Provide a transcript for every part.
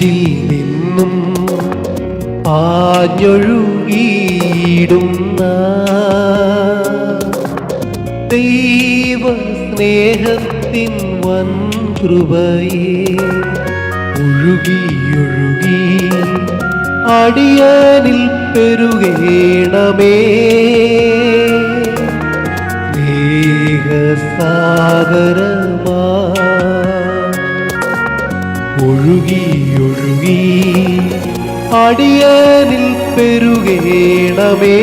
ക്രൂശിൽ നിന്നും ആഞ്ഞൊഴുകിയിടുന്ന ദൈവ സ്നേഹത്തിൻ വൻ കൃപയെ ഒഴുകിയൊഴുകി അടിയനിൽ പെരുകേണമേ. സ്നേഹസാഗരമാ ഒഴുകിയൊഴുകി അടിയാനിൽ പെരുകേണമേ.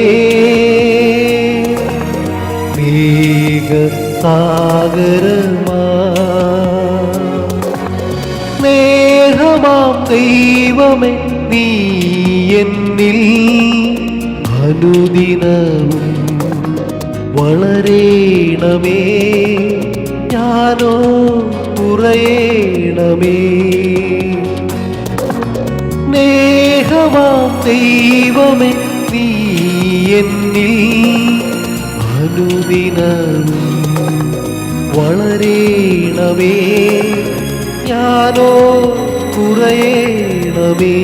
മേഘസാഗരമാ. സ്നേഹമാം ദൈവമേ നീ എന്നിൽ അനുദിനവും വളരേണമേ. ഞാനോ കുറയേണമേ. സ്നേഹമാം ദൈവമേ നീ എന്നിൽ അനുദിനവും വളരേണമേ. ഞാനോ കുറയേണമേ.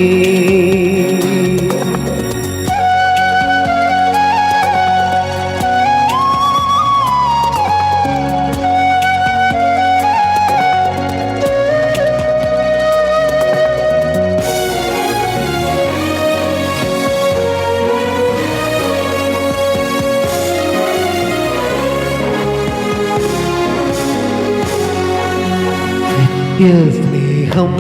നിത്യസ്നേഹം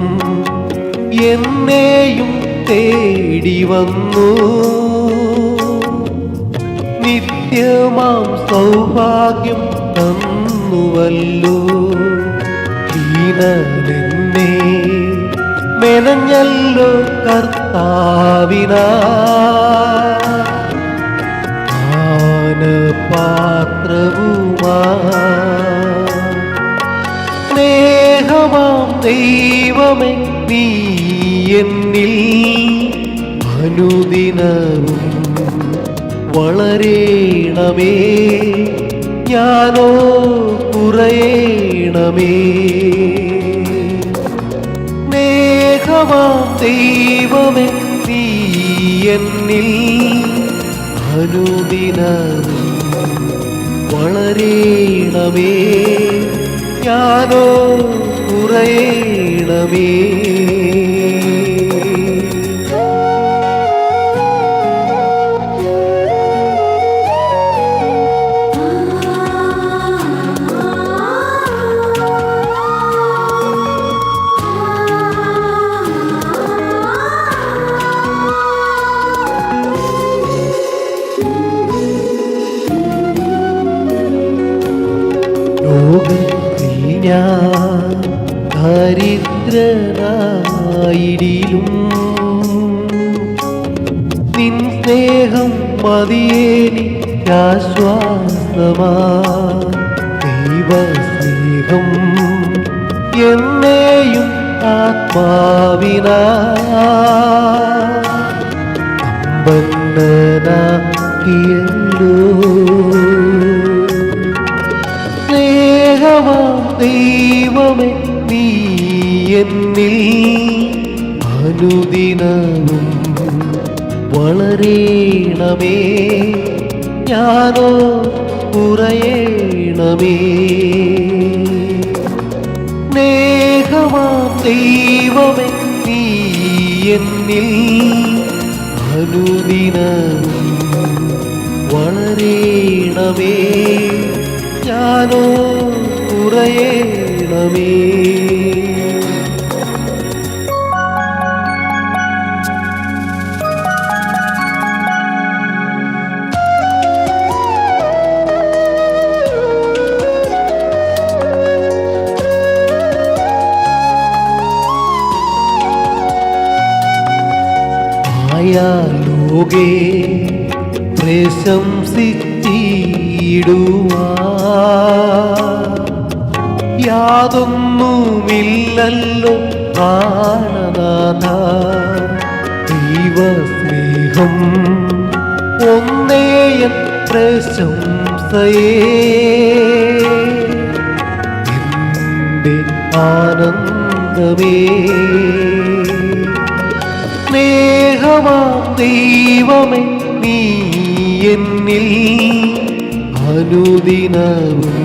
എന്നെയും തേടി വന്നു. നിത്യമാം സൗഭാഗ്യം തന്നുവല്ലോ. ഹീനനെന്നെ മെനഞ്ഞല്ലോ കർത്താവിനാ. പാനപാത്രവുമാ ദൈവമേ നീ എന്നിൽ അനുദിനവും വളരേണമേ. ഞാനോ കുറയേണമേ. സ്നേഹമാം ദൈവമേ നീ എന്നിൽ അനുദിനവും വളരേണമേ. ലോകത്തിൽ ഞാൻ ദരിദ്രനായിടിലും നിൻ സ്നേഹം മതിയേനി ആശ്വാസമാ. ദൈവസ്നേഹം എന്നെയും ആത്മാവിനാ. സ്നേഹമാ ദൈവമേ എന്നിൽ അനുദിനവും വളരേണമേ. ഞാനോ കുറയേണമേ. സ്നേഹമാം ദൈവമേ നീ എന്നിൽ അനുദിനവും വളരേണമേ. ഞാനോ കുറയേണമേ. ലോകേ പ്രശംസിച്ചിടുവാ യാതൊന്നുമില്ലല്ലോ പ്രാണനാഥ ദൈവസ്നേഹം ഒന്നേയ പ്രശംസയേ. ആനന്ദമേ. സ്നേഹമാം ദൈവമേ നീ എന്നിൽ അനുദിനവും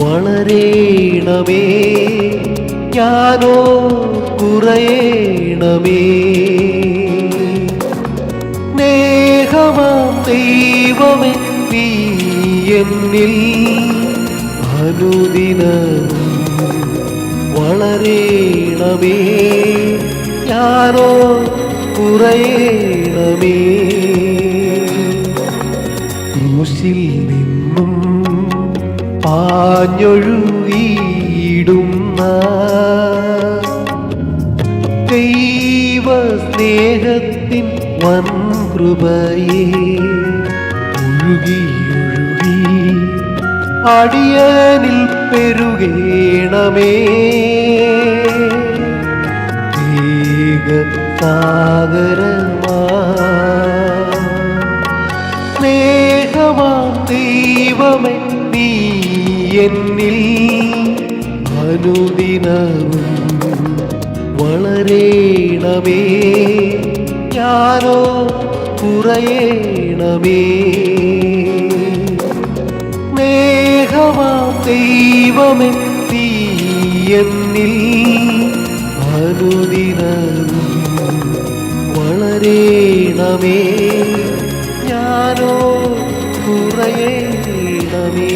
വളരേണമേ. ഞാനോ കുറയേണമേ. സ്നേഹമാം ദൈവമേ നീ എന്നിൽ അനുദിനവും വളരേണമേ. ഞാനോ കുറയണമേ? ക്രൂശിൽ നിന്നും പാഞ്ഞൊഴുകിയിടുന്ന ദൈവ സ്നേഹത്തിൻ വൻ കൃപയെ ഒഴുകിയൊഴുകി അടിയനിൽ പെരുകേണമേ. ഏക സാഗരമാ. ദൈവമേ നീ എന്നിൽ അനുദിനവും വളരേണമേ. ഞാനോ കുറയേണമേ. എന്നിൽ അനുദിനവും വളരേണമേ. ഞാനോ കുറയണമേ.